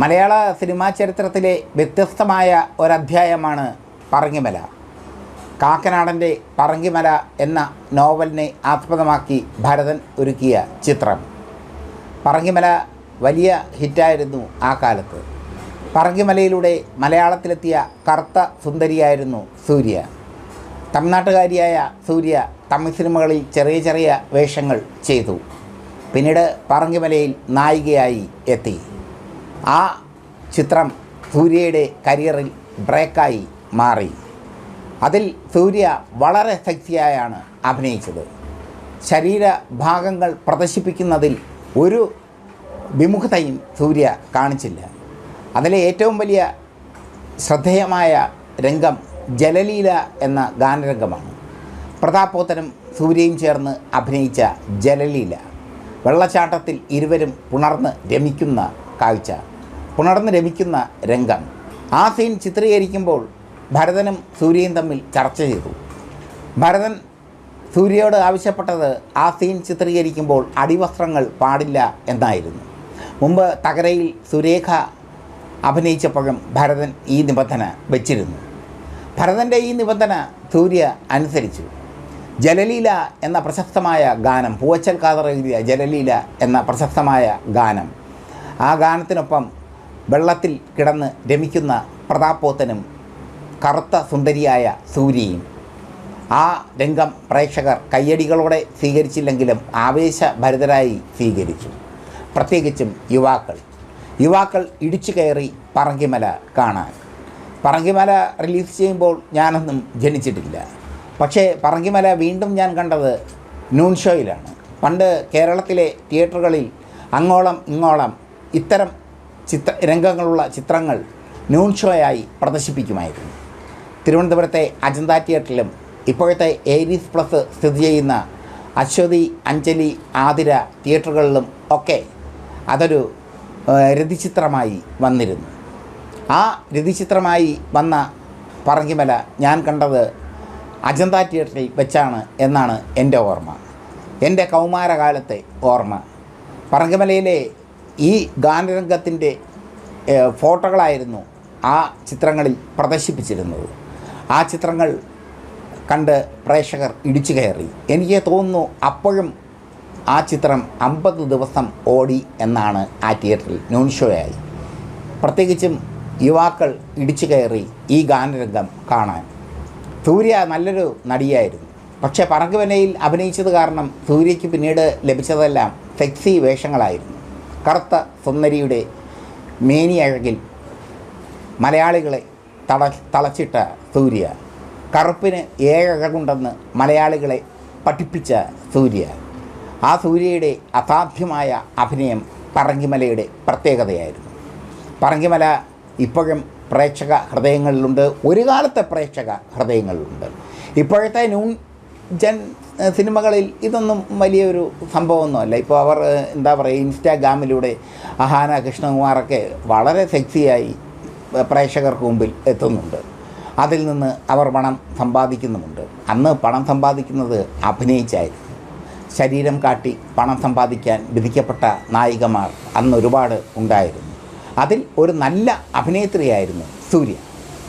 മലയാള cinema ചരിത്രത്തിലെ വ്യത്യസ്തമായ ഒരധ്യായമാണ് പറങ്ങിമല കാക്കനാടന്റെ പറങ്കിമല എന്ന നോവലിനെ ആസ്പദമാക്കി ഭരതൻ ഒരുക്കിയ ചിത്രം. പറങ്കിമല വലിയ ഹിറ്റായിരുന്നു ആ കാലത്ത്. പറങ്കിമലയിലൂടെ മലയാളത്തിലെത്തിയ കറുത്ത സുന്ദരിയായിരുന്നു സൂര്യ. തമിഴ്നാട്ടുകാരിയായ സൂര്യ തമിഴ് സിനിമകളിൽ ചെറിയ ചെറിയ വേഷങ്ങൾ ചെയ്തു. പിന്നീട് പറങ്കിമലയിൽ നായികയായി എത്തി. ആ ചിത്രം സൂര്യയുടെ കരിയറിൽ ബ്രേക്കായി മാറി. അതിൽ സൂര്യ വളരെ ശക്തിയായാണ് അഭിനയിച്ചത്. ശരീരഭാഗങ്ങൾ പ്രദർശിപ്പിക്കുന്നതിൽ ഒരു വിമുഖതയും സൂര്യ കാണിച്ചില്ല. അതിലെ ഏറ്റവും വലിയ ശ്രദ്ധേയമായ രംഗം ജലലീല എന്ന ഗാനരംഗമാണ്. പ്രതാപോത്തനും സൂര്യയും ചേർന്ന് അഭിനയിച്ച ജലലീല. വെള്ളച്ചാട്ടത്തിൽ ഇരുവരും പുണർന്ന് രമിക്കുന്ന കാഴ്ച. പുണർന്ന് രമിക്കുന്ന രംഗം. ആ സീൻ ചിത്രീകരിക്കുമ്പോൾ ഭരതനും സൂര്യയും തമ്മിൽ ചർച്ച ചെയ്തു. ഭരതൻ സൂര്യയോട് ആവശ്യപ്പെട്ടത് ആ സീൻ ചിത്രീകരിക്കുമ്പോൾ അടിവസ്ത്രങ്ങൾ പാടില്ല എന്നായിരുന്നു. മുമ്പ് തകരയിൽ സുരേഖ അഭിനയിച്ചപ്പോഴും ഭരതൻ ഈ നിബന്ധന വെച്ചിരുന്നു. ഭരതന്റെ ഈ നിബന്ധന സൂര്യ അനുസരിച്ചു. ജലലീല എന്ന പ്രശസ്തമായ ഗാനം പൂവച്ചൽ കാതറ എഴുതിയ ജലലീല എന്ന പ്രശസ്തമായ ഗാനം. ആ ഗാനത്തിനൊപ്പം വെള്ളത്തിൽ കിടന്ന് രമിക്കുന്ന പ്രതാപോത്തനും കറുത്ത സുന്ദരിയായ സൂര്യയും. ആ രംഗം പ്രേക്ഷകർ കയ്യടികളോടെ സ്വീകരിച്ചില്ലെങ്കിലും ആവേശഭരിതരായി സ്വീകരിച്ചു. പ്രത്യേകിച്ചും യുവാക്കൾ. യുവാക്കൾ ഇടിച്ചു കയറി പറങ്കിമല കാണാൻ. പറങ്കിമല റിലീസ് ചെയ്യുമ്പോൾ ഞാനൊന്നും ജനിച്ചിട്ടില്ല. പക്ഷേ പറങ്കിമല വീണ്ടും ഞാൻ കണ്ടത് നൂൺ ഷോയിലാണ്. പണ്ട് കേരളത്തിലെ തിയേറ്ററുകളിൽ അങ്ങോളം ഇങ്ങോളം ഇത്തരം ചിത്ര രംഗങ്ങളുള്ള ചിത്രങ്ങൾ നൂൺ ഷോയായി പ്രദർശിപ്പിക്കുമായിരുന്നു. തിരുവനന്തപുരത്തെ അജന്ത തിയേറ്ററിലും ഇപ്പോഴത്തെ ഏരീസ് പ്ലസ് സ്ഥിതി ചെയ്യുന്ന അശ്വതി അഞ്ജലി ആതിര തിയേറ്ററുകളിലും ഒക്കെ അതൊരു രതിചിത്രമായി വന്നിരുന്നു. ആ രതിചിത്രമായി വന്ന പറങ്കിമല ഞാൻ കണ്ടത് അജന്ത തിയേറ്ററിൽ വെച്ചാണ് എന്നാണ് എന്റെ ഓർമ്മ. എന്റെ കൗമാരകാലത്തെ ഓർമ്മ. പറങ്കിമലയിലെ ഈ ഗാനരംഗത്തിന്റെ ഫോട്ടോകളായിരുന്നു ആ ചിത്രങ്ങളിൽ പ്രദർശിപ്പിച്ചിരുന്നത്. ആ ചിത്രങ്ങൾ കണ്ട് പ്രേക്ഷകർ ഇടിച്ചു കയറി. എനിക്ക് തോന്നുന്നു അപ്പോഴും ആ ചിത്രം അമ്പത് ദിവസം ഓടി എന്നാണ് ആ തിയേറ്ററിൽ നോൺ ഷോയായി. പ്രത്യേകിച്ചും യുവാക്കൾ ഇടിച്ചു കയറി ഈ ഗാനരംഗം കാണാൻ. സൂര്യ നല്ലൊരു നടിയായിരുന്നു. പക്ഷേ പറങ്കുവനയിൽ അഭിനയിച്ചത് കാരണം സൂര്യയ്ക്ക് പിന്നീട് ലഭിച്ചതെല്ലാം സെക്സി വേഷങ്ങളായിരുന്നു. കറുത്ത സുന്ദരിയുടെ മേനിയഴകിൽ മലയാളികളെ തള തളച്ചിട്ട സൂര്യ. കറുപ്പിന് ഏഴകുണ്ടെന്ന് മലയാളികളെ പഠിപ്പിച്ച സൂര്യ. ആ സൂര്യയുടെ അസാധ്യമായ അഭിനയം പറങ്കിമലയുടെ പ്രത്യേകതയായിരുന്നു. പറങ്കിമല ഇപ്പോഴും പ്രേക്ഷക ഹൃദയങ്ങളിലുണ്ട്. ഒരു കാലത്തെ പ്രേക്ഷക ഹൃദയങ്ങളിലുണ്ട്. ഇപ്പോഴത്തെ ന്യൂ ജൻ സിനിമകളിൽ ഇതൊന്നും വലിയൊരു സംഭവമൊന്നുമല്ല. ഇപ്പോൾ അവർ എന്താ പറയുക ഇൻസ്റ്റാഗ്രാമിലൂടെ അഹാന കൃഷ്ണകുമാറൊക്കെ വളരെ സെക്സിയായി പ്രേക്ഷകർക്ക് മുമ്പിൽ എത്തുന്നുണ്ട്. അതിൽ നിന്ന് അവർ പണം സമ്പാദിക്കുന്നുമുണ്ട്. അന്ന് പണം സമ്പാദിക്കുന്നത് അഭിനയിച്ചായിരുന്നു. ശരീരം കാട്ടി പണം സമ്പാദിക്കാൻ വിധിക്കപ്പെട്ട നായികമാർ അന്ന് ഒരുപാട് ഉണ്ടായിരുന്നു. അതിൽ ഒരു നല്ല അഭിനേത്രിയായിരുന്നു സൂര്യ.